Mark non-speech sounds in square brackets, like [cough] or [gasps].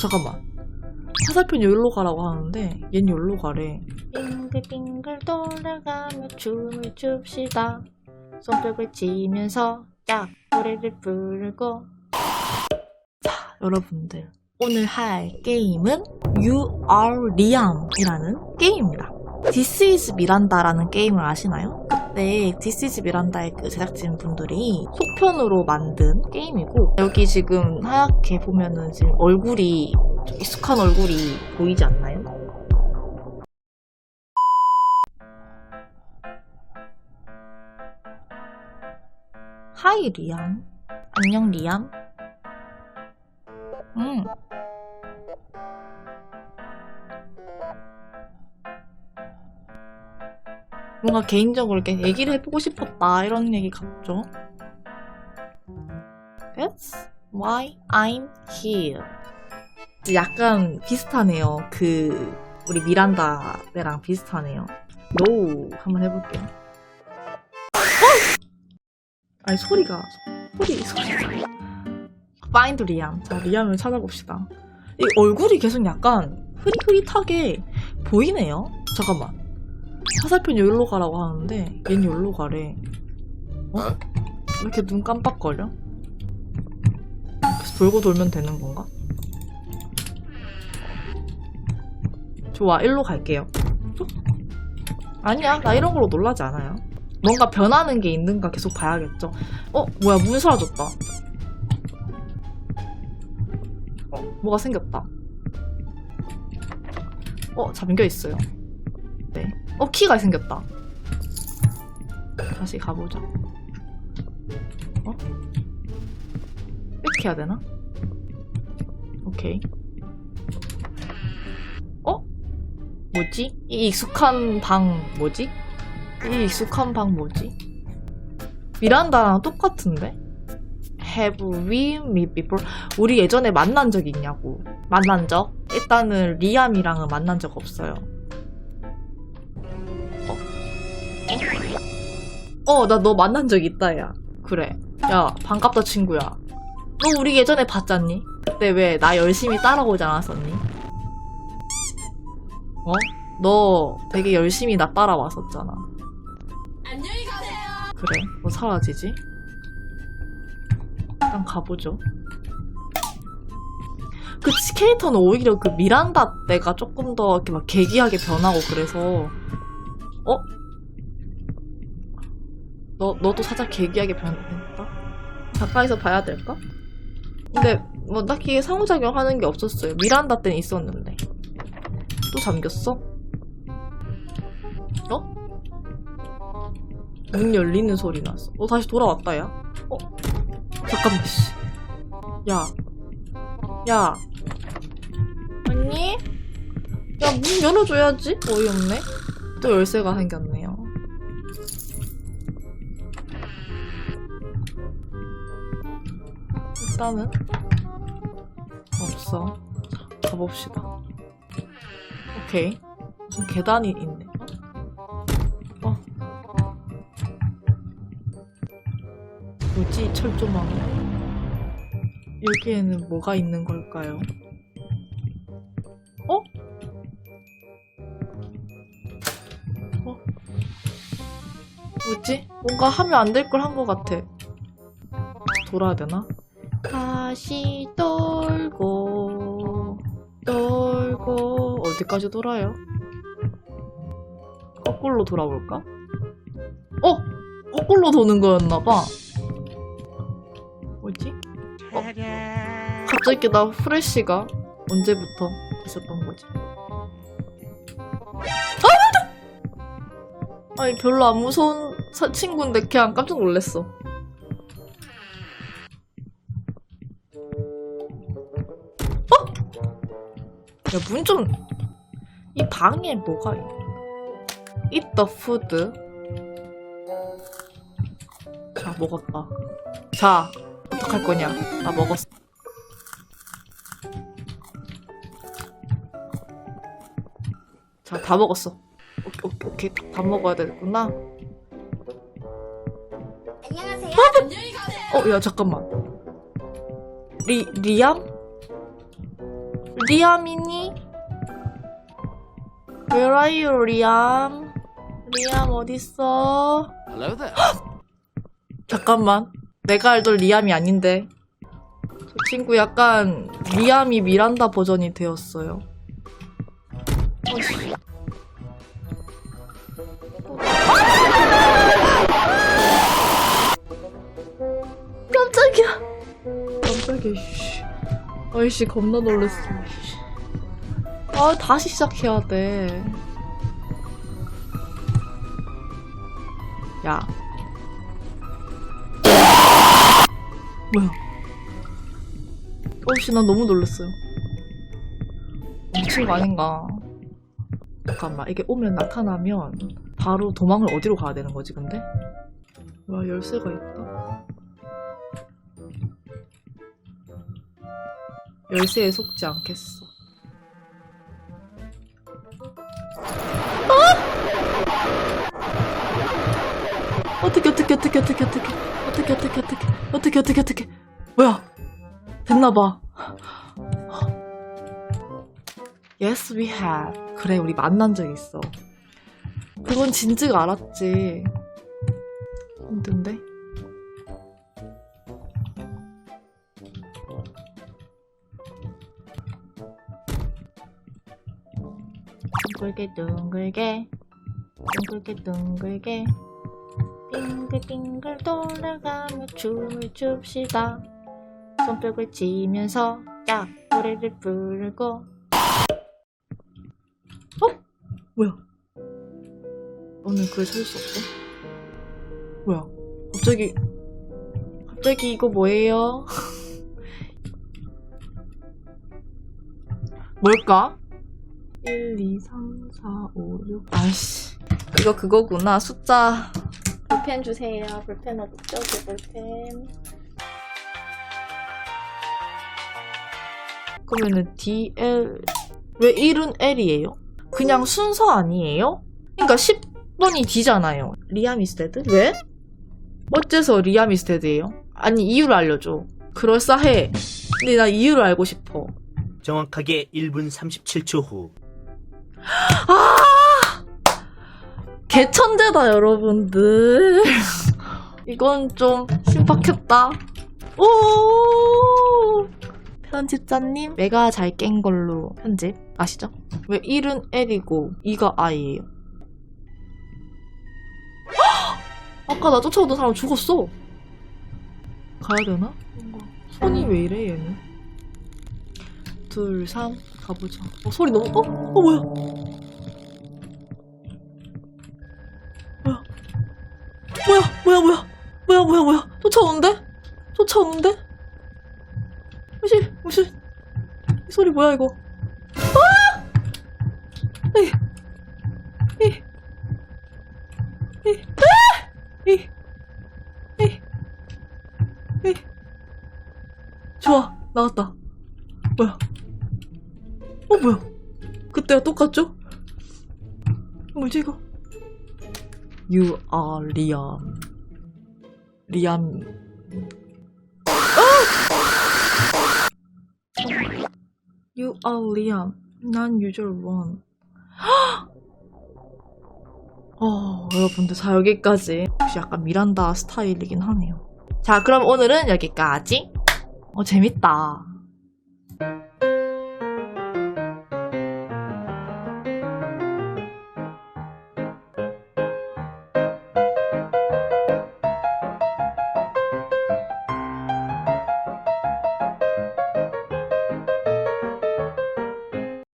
잠깐만. 화살표 여기로 가라고 하는데 얜 여기로 가래. 빙글빙글 돌아가며 춤을 춥시다. 손뼉을 치면서 짝 노래를 부르고. 자, 여러분들. 오늘 할 게임은 You Are Liam이라는 게임입니다. This is Miranda라는 게임을 아시나요? 그때 This is Miranda의 그 제작진 분들이 속편으로 만든 게임이고 여기 지금 하얗게 보면은 지금 얼굴이 좀 익숙한 얼굴이 보이지 않나요? 하이 리암 안녕 리암 뭔가 개인적으로 이렇게 얘기를 해보고 싶었다 이런 얘기 같죠? That's why I'm here. 약간 비슷하네요. 그 우리 미란다 랑 비슷하네요. No 한번 해볼게요. 어! 아니 소리가 소리 소리. Find 리암. 자 리암을 찾아봅시다. 이 얼굴이 계속 약간 흐릿흐릿하게 보이네요. 잠깐만. 화살표 여기로 가라고 하는데 얜 여기로 가래. 어? 왜 이렇게 눈 깜빡거려? 계속 돌고 돌면 되는 건가? 좋아, 일로 갈게요. 어? 아니야, 나 이런 걸로 놀라지 않아요. 뭔가 변하는 게 있는가 계속 봐야겠죠. 어, 뭐야, 문 사라졌다. 어, 뭐가 생겼다. 어, 잠겨 있어요. 네. 어, 키가 생겼다. 다시 가보자. 어? 이렇게 해야 되나? 오케이. 어? 뭐지? 이 익숙한 방 뭐지? 이 익숙한 방 뭐지? 미란다랑 똑같은데? Have we met before? 우리 예전에 만난 적 있냐고. 만난 적? 일단은 리암이랑은 만난 적 없어요. 어, 나 너 만난 적 있다, 야. 그래. 야, 반갑다, 친구야. 너 우리 예전에 봤잖니? 그때 왜 나 열심히 따라오지 않았었니? 어? 너 되게 열심히 나 따라왔었잖아. 안녕히 가세요. 그래, 뭐 사라지지? 일단 가보죠. 그 캐릭터는 오히려 그 미란다 때가 조금 더 이렇게 막 계기하게 변하고 그래서, 어? 너, 너도 살짝 계기하게 변했다? 가까이서 봐야 될까? 근데, 뭐, 딱히 상호작용 하는 게 없었어요. 미란다 때는 있었는데. 또 잠겼어? 어? 문 열리는 소리 났어. 어, 다시 돌아왔다, 야. 어? 잠깐만, 씨. 야. 야. 아니? 야, 문 열어줘야지? 어이없네. 또 열쇠가 생겼네 일단은 없어. 자, 가봅시다. 오케이. 무슨 계단이 있네. 어? 뭐지, 철조망. 여기에는 뭐가 있는 걸까요? 어? 어? 뭐지? 뭔가 하면 안 될 걸 한 것 같아. 돌아야 되나? 다시 돌고, 돌고, 어디까지 돌아요? 거꾸로 돌아볼까? 어? 거꾸로 도는 거였나봐. 뭐지? 어? 갑자기 나 후레쉬가 언제부터 있었던 거지? 아! 아니 별로 안 무서운 사- 친구인데 그냥 깜짝 놀랐어. 어? 야 문 좀... 이 방에 뭐가 있... Eat the food. 자 먹었다. 자 어떡할 거냐? 나 먹었어. 자, 다 먹었어. 오케이, 오케이, 오케이. 다 먹어야 되겠구나. 안녕하세요. 가세요. 어, 야, 잠깐만. 리, 리암? 리암이니? Where are you, 리암? 리암 어딨어? Hello there. [gasps] 잠깐만. 내가 알던 리암이 아닌데. 저 친구 약간 리암이 미란다 버전이 되었어요. 어이씨. 깜짝이야. 깜짝이야. 씨. 아이씨 겁나 놀랐어. 씨. 아 다시 시작해야 돼. 야. 뭐야? 어씨 난 너무 놀랐어요. 미친 거 아닌가? 잠깐만 이게 오면 나타나면 바로 도망을 어디로 가야 되는 거지 근데? 와 열쇠가 있다. 열쇠에 속지 않겠어. 아! 어떻게 어떻게 어떻게 어떻게 어떻게 어떻게 어떻게 어떻게 어떻게 어떻게 어떻게 뭐야? 됐나봐. Yes, we have. 그래, 우리 만난 적 있어. 그건 진즉 알았지. 힘든데? 둥글게 둥글게 둥글게 둥글게 빙글빙글 돌아가며 춤을 춥시다 손뼉을 치면서 짝 노래를 부르고 어? 뭐야? 오늘 글살수 없어? 뭐야? 갑자기 갑자기 이거 뭐예요? [laughs] 뭘까? 1, 2, 3, 4, 5, 6 아이씨 이거 그거구나 숫자 볼펜 주세요 볼펜 어딨죠? 제 볼펜 그러면은 DL 왜 1은 L이에요? 그냥 순서 아니에요? 그러니까 10번이 D잖아요. 리아미스테드? 왜? 어째서 리아미스테드예요? 아니 이유를 알려줘. 그럴싸해. 근데 나 이유를 알고 싶어. 정확하게 1분 37초 후 개천재다 여러분들. 이건 좀 신박했다. 오! 편집자님, 내가 잘 깬 걸로 편집 아시죠? 왜 1은 L이고 2가 I예요? 아까 나 쫓아오던 사람 죽었어. 가야 되나? 손이 왜 이래 얘는? 둘, 삼, 가보자. 어, 소리 너무 어? 어 뭐야? 뭐야? 뭐야? 뭐야? 뭐야? 뭐야? 뭐야? 쫓아오는데? 쫓아오는데? 무시 무시 이 소리 뭐야 이거? 아! 에이 에이 에이 아! 에이 에이 에이 좋아 나왔다 뭐야? 어 뭐야? 그때와 똑같죠? 뭐지 이거? You are Liam. 리암. [gasps] You are Liam. 난 usual one. [gasps] 어, 여러분들, 자, 여기까지. 혹시 약간 미란다 스타일이긴 하네요. 자, 그럼 오늘은 여기까지. 어, 재밌다.